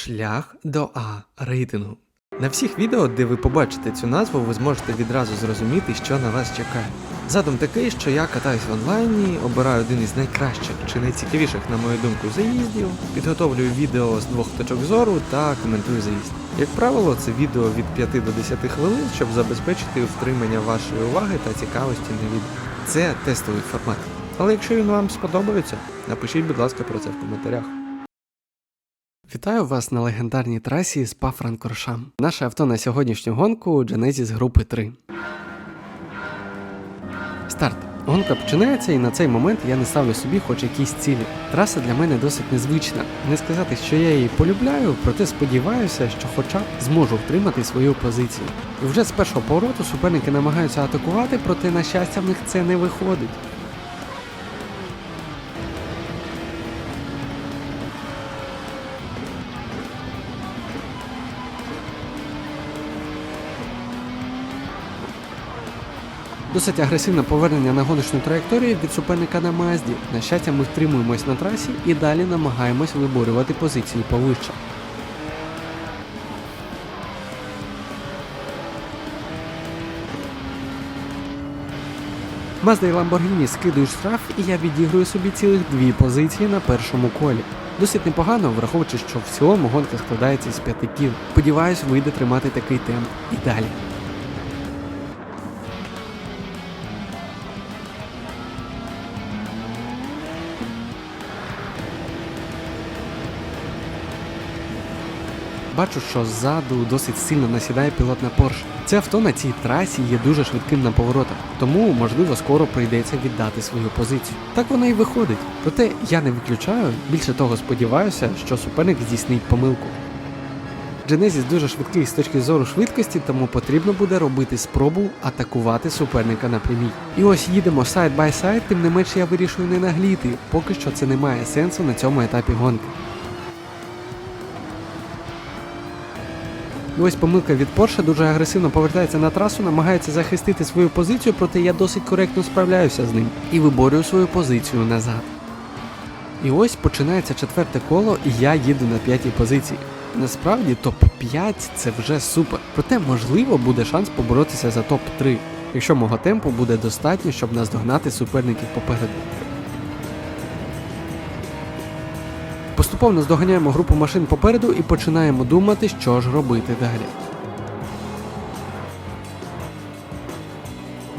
Шлях до А рейтингу. На всіх відео, де ви побачите цю назву, ви зможете відразу зрозуміти, що на вас чекає. Задум такий, що я катаюсь в онлайні, обираю один із найкращих чи найцікавіших, на мою думку, заїздів, підготовлюю відео з двох точок зору та коментую заїзд. Як правило, це відео від 5 до 10 хвилин, щоб забезпечити втримання вашої уваги та цікавості на відео. Це тестовий формат. Але якщо він вам сподобається, напишіть, будь ласка, про це в коментарях. Вітаю вас на легендарній трасі спа франкоршам Наше авто на сьогоднішню гонку Genesis групи 3. Старт. Гонка починається, і на цей момент я не ставлю собі хоч якісь цілі. Траса для мене досить незвична. Не сказати, що я її полюбляю, проте сподіваюся, що хоча б зможу втримати свою позицію. І вже з першого повороту суперники намагаються атакувати, проте, на щастя, в них це не виходить. Досить агресивне повернення на гоночну траєкторію від суперника на Мазді. На щастя, ми втримуємось на трасі і далі намагаємось виборювати позиції повище. Мазда і Lamborghini скидують штраф, і я відіграю собі цілих дві позиції на першому колі. Досить непогано, враховуючи, що в цілому гонка складається з п'яти кіл. Сподіваюсь, вийде тримати такий темп і далі. Бачу, що ззаду досить сильно насідає пілот на Porsche. Це авто на цій трасі є дуже швидким на поворотах, тому можливо скоро прийдеться віддати свою позицію. Так воно і виходить. Проте я не виключаю, більше того сподіваюся, що суперник здійснить помилку. Genesis дуже швидкий з точки зору швидкості, тому потрібно буде робити спробу атакувати суперника на прямій. І ось їдемо сайд бай сайд, тим не менш я вирішую не нагліти, поки що це не має сенсу на цьому етапі гонки. І ось помилка від Porsche дуже агресивно повертається на трасу, намагається захистити свою позицію, проте я досить коректно справляюся з ним і виборюю свою позицію назад. І ось починається четверте коло, і я їду на п'ятій позиції. Насправді топ-5 це вже супер. Проте, можливо, буде шанс поборотися за топ-3, якщо мого темпу буде достатньо, щоб наздогнати суперників попереду. Поступово наздоганяємо групу машин попереду і починаємо думати, що ж робити далі.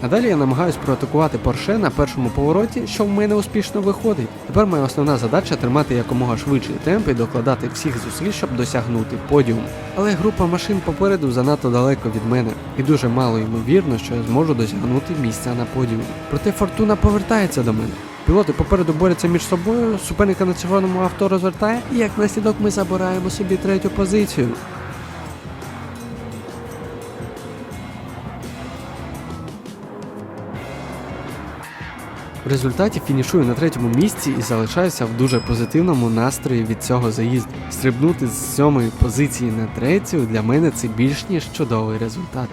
Надалі я намагаюсь проатакувати Порше на першому повороті, що в мене успішно виходить. Тепер моя основна задача тримати якомога швидший темп і докладати всіх зусиль, щоб досягнути подіуму. Але група машин попереду занадто далеко від мене, і дуже мало ймовірно, що я зможу досягнути місця на подіумі. Проте фортуна повертається до мене. Пілоти попереду борються між собою, суперника на червоному авто розвертає, і як наслідок ми забираємо собі третю позицію. В результаті фінішую на третьому місці і залишаюся в дуже позитивному настрої від цього заїзду. Стрибнути з сьомої позиції на третю для мене це більш ніж чудовий результат.